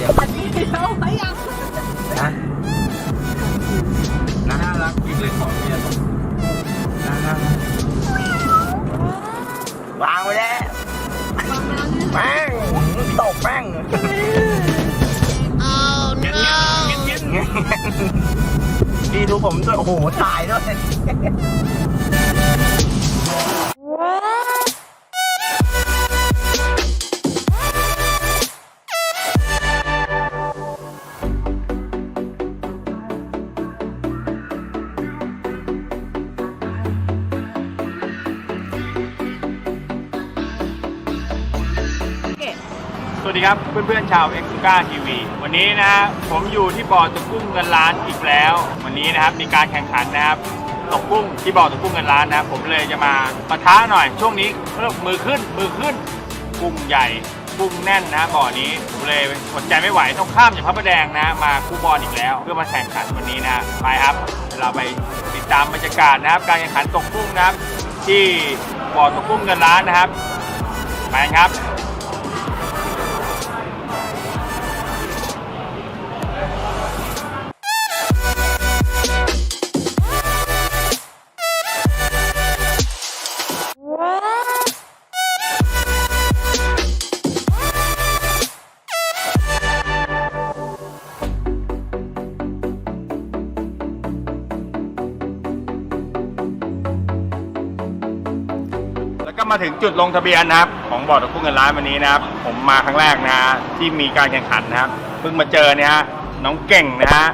ที่ขอวันเดียวนะนะน่ารักจริงเลยขอเมียน่ารักวางไว้แล้วแป้งตกแป้งเงี้ยเงี้ยเงี้ยเงี้ยพี่ดูผมด้วยโอ้โหถ่ายด้วย วัสดีครับเพื่อนๆชาวเอ็กซ์ก้าทีวีวันนี้นะฮะผมอยู่ที่บ่อตกกุ้งเงินล้านอีกแล้ว วันนี้นะครับมีการแข่งขันนะครับตกกุ้งที่บ่อตกกุ้งเงินล้านนะครับผมเลยจะมาปะทะหน่อย ช่วงนี้เริ่มมือขึ้นมือขึ้นกุ้งใหญ่กุ้งแน่นนะบ่อนี้ผมเลยอดใจไม่ไหวต้องข้ามจากพระประแดงนะมาคู่บอลอีกแล้ว เพื่อมาแข่งขันวันนี้นะไปครับเวเราไปติดตามบรรยากาศนะครับ การแข่งขันตกกุ้งนะครับที่บ่อตกกุ้งเงินล้านนะครับไปครับ ถึงจุดลงทะเบียนนะครับ ของบ่อตกกุ้งเงินล้านวันนี้นะครับ ผมมาครั้งแรกนะฮะที่มีการแข่งขันนะครับเพิ่งมาเจอเนี่ยฮะน้องเก่งนะฮะ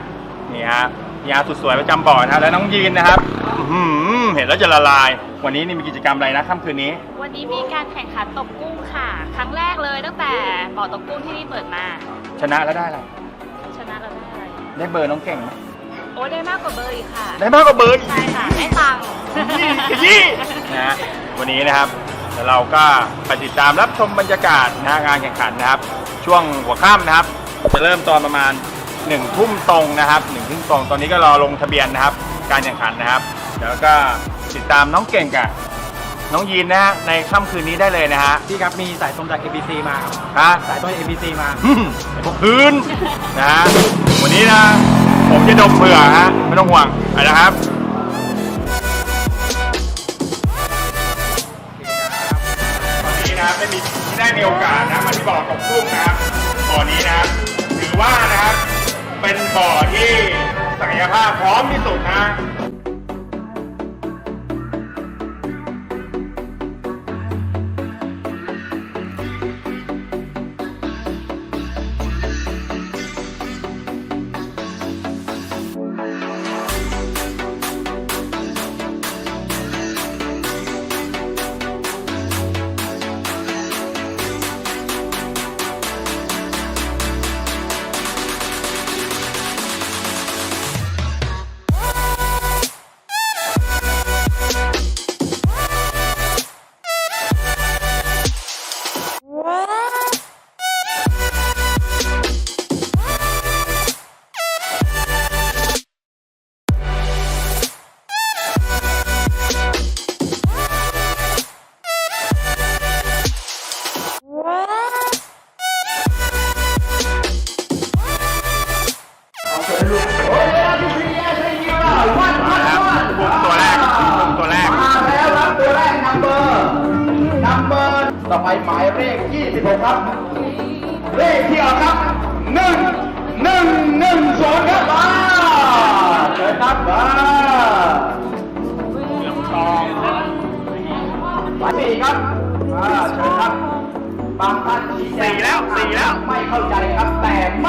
นี่ฮะยาสุดสวยประจำบ่อนะฮะและน้องยีนนะครับอื้อหือเห็นแล้วจะละลาย วันนี้นี่มีกิจกรรมอะไรนะค่ำคืนนี้ วันนี้มีการแข่งขันตกกุ้งค่ะ ครั้งแรกเลยตั้งแต่บ่อตกกุ้งที่นี่เปิดมา ชนะแล้วได้อะไรชนะเราได้อะไร ได้เบอร์น้องเก่งไหมโอ้ได้มากกว่าเบอร์อีกค่ะ ได้มากกว่าเบอร์อีก ใช่ค่ะ ได้ตังค์ยี่นะฮะวันนี้นะครับ เดี๋ยวเราก็ไปติดตามรับชมบรรยากาศนะฮะงานแข่งขันนะครับ ช่วงหัวค่ำนะครับ จะเริ่มตอนประมาณหนึ่งทุ่มตรงนะครับหนึ่งทุ่มตรงตอนนี้ก็รอลงทะเบียนนะครับ การแข่งขันนะครับ แล้วก็ติดตามน้องเก่งกับน้องยีนนะฮะในค่ำคืนนี้ได้เลยนะฮะพี่ครับมีสายตรงจาก ABC มาครับฮะ สายตรง ABC มาอืมไอ้พวกพื้นนะฮะวันนี้นะ ผมจะดมเผื่อฮะ ไม่ต้องห่วงไปนะครับ ได้มีโอกาสนะมาที่บ่อตกกุ้งนะครับบ่อนี้นะครับถือว่านะครับเป็นบ่อที่ศักยภาพพร้อมที่สุดนะ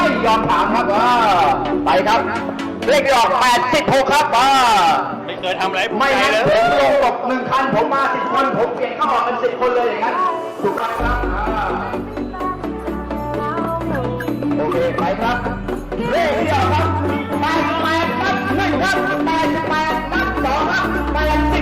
ไม่ยอมถามครับว่าไปครับ เลขออกแปดสิบหกครับว่าไม่เคยทำอะไรไม่เลผมลยงตกหนึ่งคัน ผมมาสิบคน ผมเปลี่ยนเข้าบอกเป็นสิบคนเลยอย่างนั้นถูกต้อครับโอเคไปครับ เลขออกครับ88นับหนึ่งครับไปแ88นับสองครับ8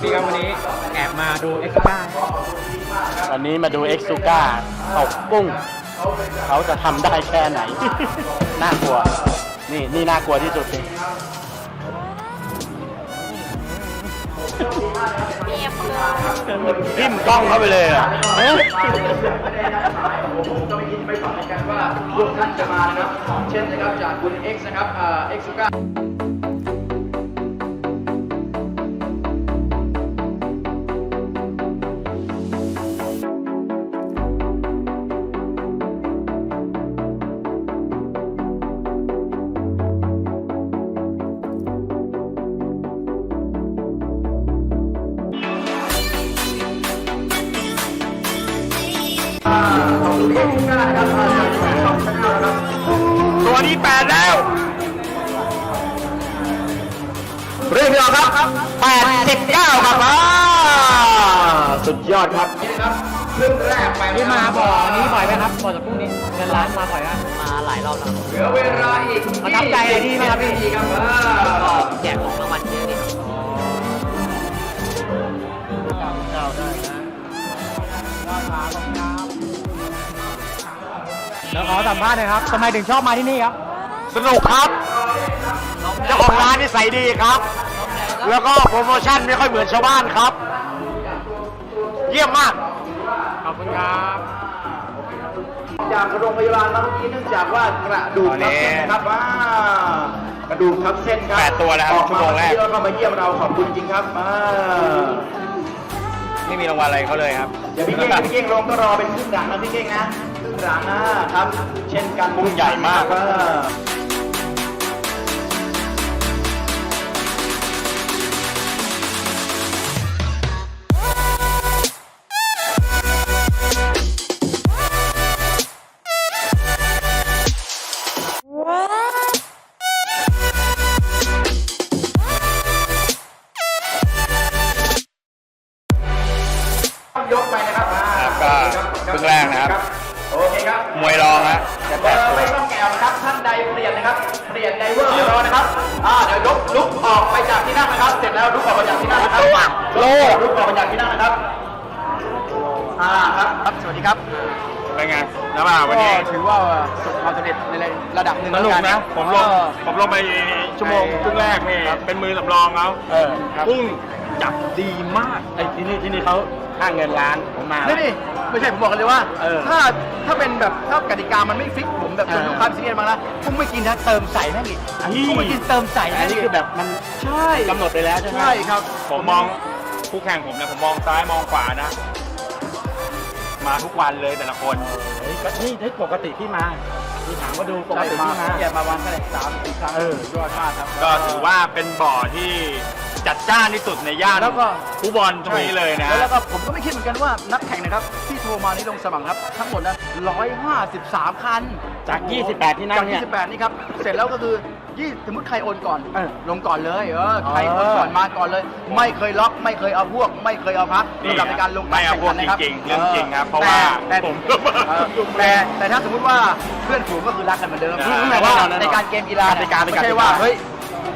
พี่ครับวันนี้แอบมาดูเอ็กซ์ก้าวันนี้มาดูเอ็กซ์ก้าตกกุ้ง เขาจะทำได้แค่ไหน น่ากลัว นี่นี่น่ากลัวที่สุดเลยทิ่มกล้องเข้าไปเลยอะผมก็ไม่คิดไม่ฝันเหกันว่าพวกท่านจะมานะครับ เช่นนะครับจากคุณเอ็กซ์นะครับเอ็กซ์ก้า 89ครับอ่าสุดยอดครับนี่นะครับครึ่งแรกไปนี่มาบ่อนี้บ่อยไหมครับบ่อตกกุ้งนี้เงินล้านมาบ่อยไหมมาหลายรอบแล้วเหลือเวลาอีกประทับใจอะไรที่ไหมครับพี่20นาทีครับอ่าก็แจกของรางวัลเยอะดีแล้วขอสัมภาษณ์หน่อยครับทำไมถึงชอบมาที่นี่ครับ สนุกครับเจ้าของร้านนิสัยดีครับ แล้วก็โปรโมชั่นไม่ค่อยเหมือนชาวบ้านครับ เยี่ยมมาก ขอบคุณครับ จากโรงพยาบาลเมื่อกี้เนื่องจากว่ากระดูกทับเส้นนะครับว่ากระดูกทับเส้นครับแปดตัวแล้วครับออกชั่วโมงแรกแล้วก็มาเยี่ยมเราขอบคุณจริงครับอ่าไม่มีรางวัลอะไรเขาเลยครับเดี๋ยวพี่เก้งพี่เก้งลงก็รอเป็นครึ่งหลังนะพี่เก้งนะครึ่งหลังนะครับ เช่นกันกุ้งใหญ่มากอ่าย เปลี่ยนไดเวอร์รอนะครับอ่าเดี๋ยวยกลุกออกไปจากที่นั่งนะครับ เสร็จแล้วลุกออกไปจากที่นั่งนะครับโลลุกออกไปจากที่นั่งนะครับอ่าครับครับสวัสดีครับเป็นไงแล้วมาวันนี้ก็ถือว่าประสบความสำเร็จในระดับหนึ่งสนุกแล้วนะผมลงเออผมลงไปชั่วโมงครึ่งแรกนี่เป็นมือสำรองแล้วเออครับกุ้งจับดีมากไอ้ที่นี่ที่นี่เขาค่าเงินล้านผมมานี่นี่ ไม่ใช่ผมบอกกันเลยว่า เออ ถ้าถ้าเป็นแบบถ้ากติกามันไม่ฟิกผมแบบเออลูกค้าซีเรียสมาแล้วผมไม่กินนะเติมใส่แม่งอีกผมไม่กินเติมใส่อัแม่นงนี้อีกคือแบบมันใช่กำหนดไปแล้วใช่ไหมใช่ครับ ผมมองคู่แข่งผมนะผมมองซ้ายมองขวานะ มาทุกวันเลยแต่ละคน เฮ้ยก็นี่นี่ปกติที่มาที่ถามว่าดูปกใช่ติมาที่มาแย่มาวันแค่สามสี่ครั้งเออยอดมากครับก็ถือว่าเป็นบ่อที่ จัดจ้านที่สุดในย่านแล้วก็ ฟุตบอลตรงนี้เลยนะ แล้วก็ผมก็ไม่คิดเหมือนกันว่านักแข่งนะครับที่โทรมานี่ลงสมัครครับ ทั้งหมดนะ153 คันจาก28ที่นั่จางกเนี่ย28นี่ครับ เสร็จแล้วก็คือยี่สมมติใครโอนก่อนเออลงก่อนเลยเออใครโอนก่อนมาก่อนเลย ไม่เคยล็อกไม่เคยเอาพวก ไม่เคยเอาพักนี่สำหรับในการลงไม่เอาพวกแข่ขันนะคบจริงๆเรื่องจริงครับเพราะว่าแต่ผมเออแต่แต่ถ้าสมมติว่าเพื่อนฝูงก็คือรักกันเหมือนเดิมอ่าแต่ว่าในการเกมกีฬากติกาเป็นไม่ใช่กติกาว่าเฮ้ย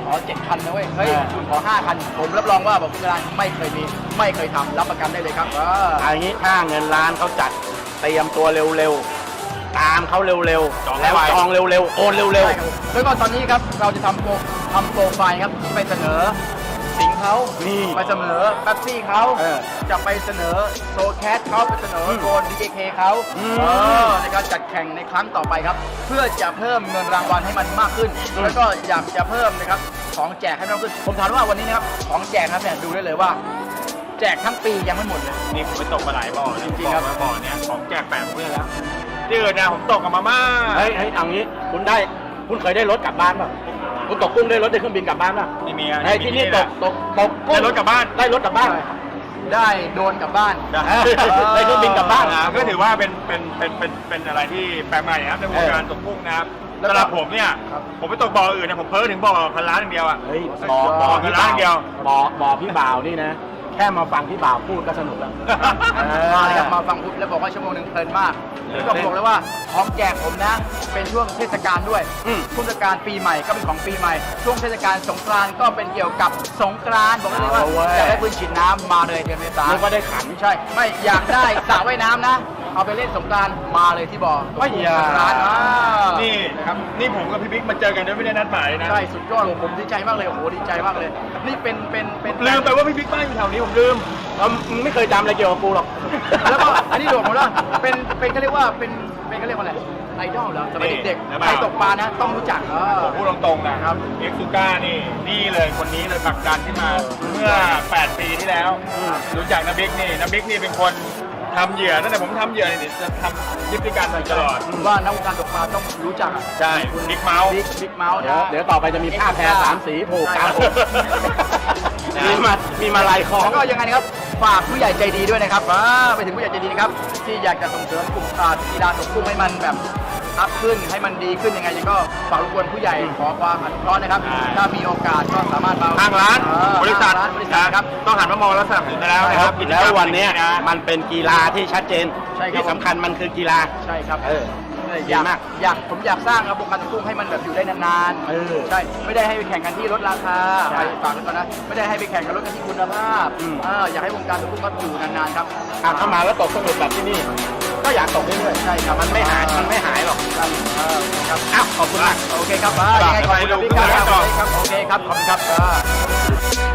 ขอเจ็ดคันนะเว้ย เฮ้ยเออคุณขอห้าคัน ผมรับรองว่าบอกกีฬาไม่เคยมี ไม่เคยทำรับประกันได้เลยครับเอออันนี้ค่าเงินล้านเขาจัดเตรียมตัวเร็วๆ ตามเขาเร็วจองๆให้แล้วไวจองเร็วๆ โอนเร็วใช่ครับแล้วก็ตอนนี้ครับเราจะทำโปรทำโปรไฟล์ครับที่ไปเสนอสิงห์ เขานี่ไปเสนอแป๊บซี่เขาเออจะไปเสนอโซแคสเขาไปเสนอโกนดีเคเขาอืมเออในการจัดแข่งในครั้งต่อไปครับ เพื่อจะเพิ่มเงินรางวัลให้มันมากขึ้นแล้วก็อยากจะเพิ่มนะครับของแจกให้มากขึ้น ผมถามว่าวันนี้นะครับของแจกครับเนี่ยดูได้เลยว่า แจกทั้งปียังไม่หมดเลย นี่ผมไปตกมาหลายบ่อนะจริงๆครับอกมาบ่อเนี่ยของแจกแปดเพื่อนแล้วที่อื่นนะผมตกกับมาม่าๆเฮ้ยเฮ้ยเอางี้ คุณได้ คุณเคยได้รถกลับบ้านป่ะ คุณตกกุ้งได้รถได้เครื่องบินกลับบ้านป่ะนี่มีอะไอ้ที่นี่ตแหกละตกตกกุ้งได้รถกลับบ้าน ได้รถกลับบ้าน ได้โดนกลับบ้าน ได้ได้เครื่องบินกลับบ้านนะก็ถือว่าเป็นเป็นเป็นเป็นเป็นอะไรที่แปลกใหม่นะครับในวงการตกกุ้งนะครับแล้วก็สำหรับผมเนี่ยครับผมไปตกบ่ออื่นเนี่ยผมเพ้อถึงบ่อพันล้านอย่างเดียวอะเฮ้ยบ่อบ่อบ่อพี่ล้าบ่านวเดียวบ่อบ่อพี่บ่าวนี่นะแขแค่มาฟังพี่บ่าวพูดก็สนุกแล้วมาเลยครับมาฟังพุทธแล้วบอกว่าชั่วโมงหนึ่งเพลินมาก ก็บอกเลยว่าของแจกผมนะ เป็นช่วงเทศกาลด้วยอืมเทศกาลปีใหม่ก็เป็นของปีใหม่ ช่วงเทศกาลสงกรานต์ก็เป็นเกี่ยวกับสงกรานต์บอกเลยว่าเอาเว้ยอยากได้ปืนฉีดน้ำมาเลยเดือนเมษานึกว่าได้ขันใช่ ไม่อยากได้สระว่ายน้ำนะ เอาไปเล่นสงกรานต์มาเลยที่บ่อไม่อย่าสงกรานต์อ่านี่ครับนี่ผมกับพี่บิ๊กมาเจอกันโดยไม่ได้นัดหมายเลยนะใช่สุดยอดเลยผมดีใจมากเลยโอ้โหดีใจมากเลย นี่เป็นเป็นเป็นลืมไปว่าพี่บิ๊กบ้านอยู่แถวนี้ผมลืม เออมึงไม่เคยจำอะไรเกี่ยวกับกูหรอกแล้วก็อันนี้โดดผมแล้วเป็นเป็นเขาเรียกว่าเป็นเป็นเขาเรียกว่าอะไรไอดอลเหรอสมัยเด็กนี่ๆใครตกปลานะต้องรู้จักเออ ผมพูดตรงๆนะครับ เอ็กซูก้านี่นี่เลยคนนี้เลยผลักดันขึ้นมาเมื่อ 8 ปีที่แล้ว รู้จักนะบิ๊กนี่นะบิ๊กนี่เป็นคนทำเหยื่อตั้งแต่ผมทำเหยื่อนี่จะทำคลิปด้วยกันตลอดผมว่านักวงการตกปลาต้องรู้จักอะใช่บิ๊กเมาส์ บิ๊กบิ๊กเมาส์เดี๋ยวเดี๋ยวต่อไปจะมีผ้าแพรสามสีผูกกลางอกนะมีมามีมาลายคล้อง แล้วก็ยังไงนะครับ ฝากผู้ใหญ่ใจดีด้วยนะครับอ่าไปถึงผู้ใหญ่ใจดีนะครับ ที่อยากจะส่งเสริมกลุ่มอ่ากีฬาตกกุ้งให้มันแบบอัพขึ้นให้มันดีขึ้นยังไงก็ฝากรบกวนผู้ใหญ่ขอความอนุเคราะห์นะครับใช่ถ้ามีโอกาสก็สามารถมาทางร้านเออบริษัททางร้านบริษัทครับ ต้องหันมามองแล้วสนับสนุนได้แล้วนะครับกิจกรแล้รวมวันเนี้ยนะมันเป็นกีฬาที่ชัดเจนใช่ครับ ที่สำคัญมันคือกีฬา ใช่ครับ เออ อยากดีมากอยากผมอยากสร้างระบบการตกกุ้งให้มันแบบอยู่ได้นานเออใช่ไม่ได้ให้ไปแข่งกันที่ลดราคาใช่ไปฝากกันก่อนนะไม่ได้ให้ไปแข่งกันลดกันที่คุณภาพอืม เอออยากให้วงการตกกุ้งก็อยู่นานๆครับอะเข้ามาแล้วตกสนุกแบบที่นี่ ก็อยากตกเรื่อยๆใช่ครับมันไม่หายมันไม่หายหรอกครับเออครับอ้าวขอบคุณมาก โอเคครับอ่ายังไงขอบคุณพี่ครับครับโอเคครับขอบคุณครับ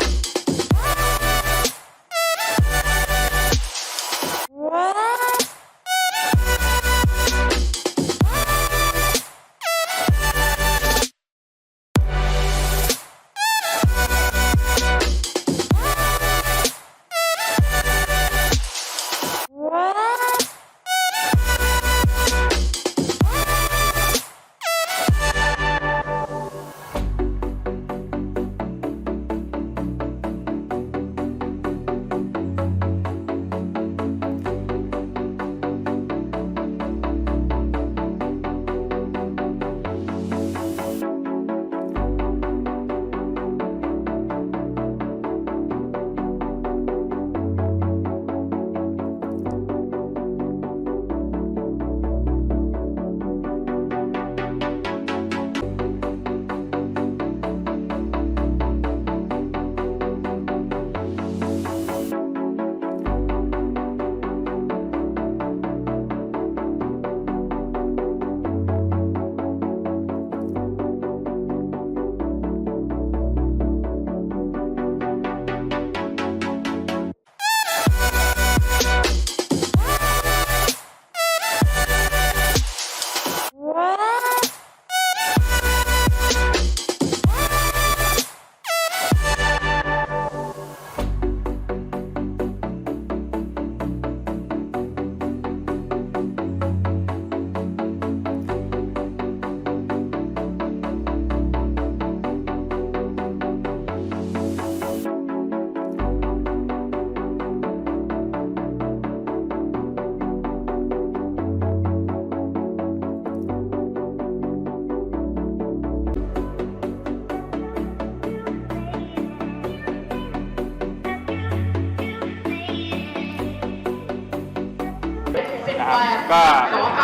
ก็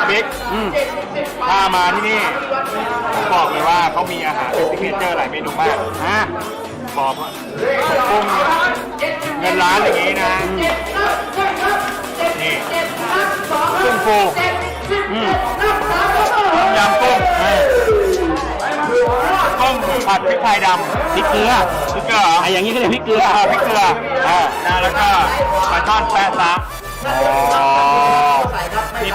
บิ๊กถ้ามาที่นี่ผมบอกเลยว่าเขามีอาหารเป็นซิกเนเจอร์หลายเมนูมากฮะบอกว่ากุ้งเงินล้านอย่างนี้นะนี่กุ้งฟูอืมต้มยำกุ้งเออต้มผัดพริกไทยดำพริกเกลือพริกเกลือเหรอไอ้อย่างนี้ก็เรียกพริกเกลือเออพริกเกลืออ่านะแล้วก็ปลาช่อนแปะซะอ๋อนี่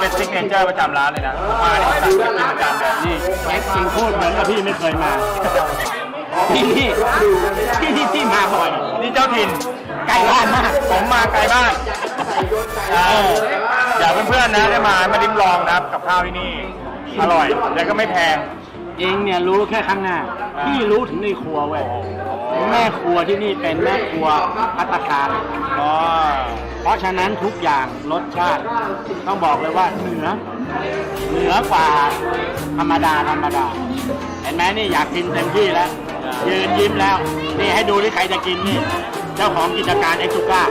เป็นซิกเนเจอร์ประจำร้านเลยนะมาที่สั่งเป็นประจำเลยนี่แจ็คจริงพูดเหมือนกับพี่ไม่เคยมาที่นี่ที่นี่ที่มาบ่อยนี่เจ้าถิ่นใกล้บ้านมากผมมาไกลบ้านเอออยากเพื่อนๆนะได้มามาดิ้มลองนะครับกับข้าวที่นี่อร่อยแล้วก็ไม่แพง เองเนี่ยรู้แค่ข้างหน้าพี่รู้ถึงในครัวเว้ยแม่ครัวที่นี่เป็นแม่ครัวพัตตาคารอ๋อ เพราะฉะนั้นทุกอย่างรสชาติต้องบอกเลยว่าเหนือ เหนือกว่าธรรมดาธรรมดา เห็นไหมนี่อยากกินเต็มที่แล้ว ยืนยิ้มแล้ว นี่ให้ดูที่ใครจะกินนี่ เจ้าของกิจการเอ็กซ์ซูก้า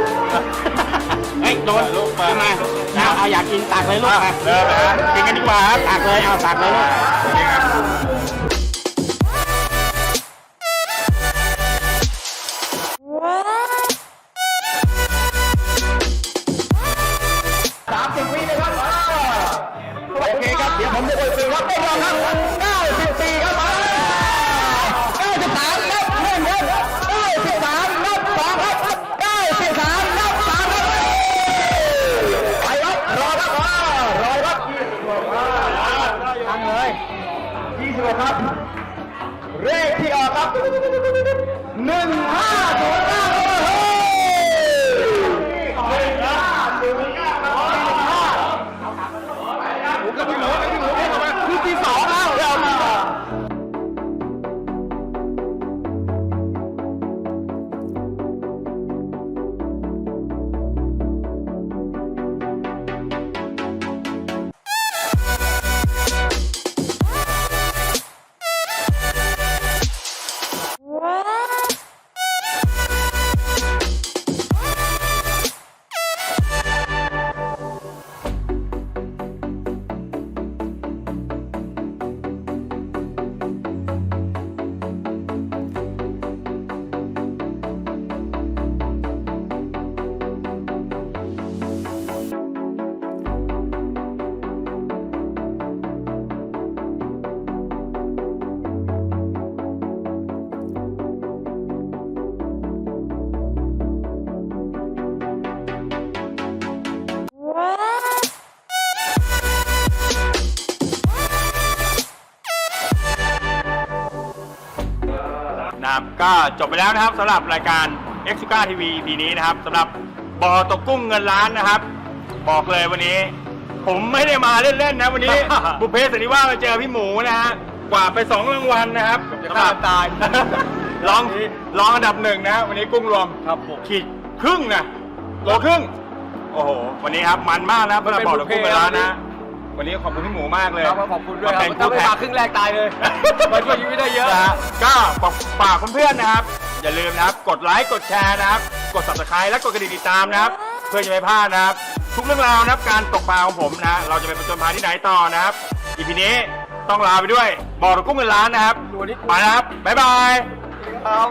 เฮ้ยโดนลูกมามาเอาเอาอยากกินตักเลยลูกมาเริ่มนะฮะกินกันดีกว่าครับตักเลยเอาตักเลยลูก ที่อ นะครับ ก็จบไปแล้วนะครับสำหรับรายการ e x u g a TV EP นี้นะครับสำหรับบ่อตกกุ้งเงินล้านนะครับ บอกเลยวันนี้ ผมไม่ได้มาเล่นๆนะวันนี้ บุพเพสันนิวาสมาเจอพี่หมูนะฮะกว่าดไปสองรางวัลนะครับสำหรับตาย ลองลองอันดับหนึ่งนะวันนี้กุ้งรวมครับขีดครึ่งนะโลครึ่ง โอ้โห วันนี้ครับมันมากนะครับสำหรับบ่อตกกุ้งเงินล้านนะ วันนี้ขอบคุณพี่หมูมากเลยครับขอบคุณด้วยครับเป็นถ้าคู่ไม่แข่งมาครึ่งแรกตายเลยมาช่วยชีวิตได้เยอะนฮก็ฝากเพื่อนๆนะครับ อย่าลืมนะครับ กดไลค์กดแชร์นะครับ กด subscribe และกดกระดิ่งติดตามนะครับ เพื่อจะไม่พลาดนะครับ ทุกเรื่องราวนะครับการตกปลาของผมนะ เราจะไปประจนภัยที่ไหนต่อนะครับอีพีนี้ต้องลาไปด้วย บอกกุ้งเงินล้านนะครับไปแล้วครับบ๊ายบายครับ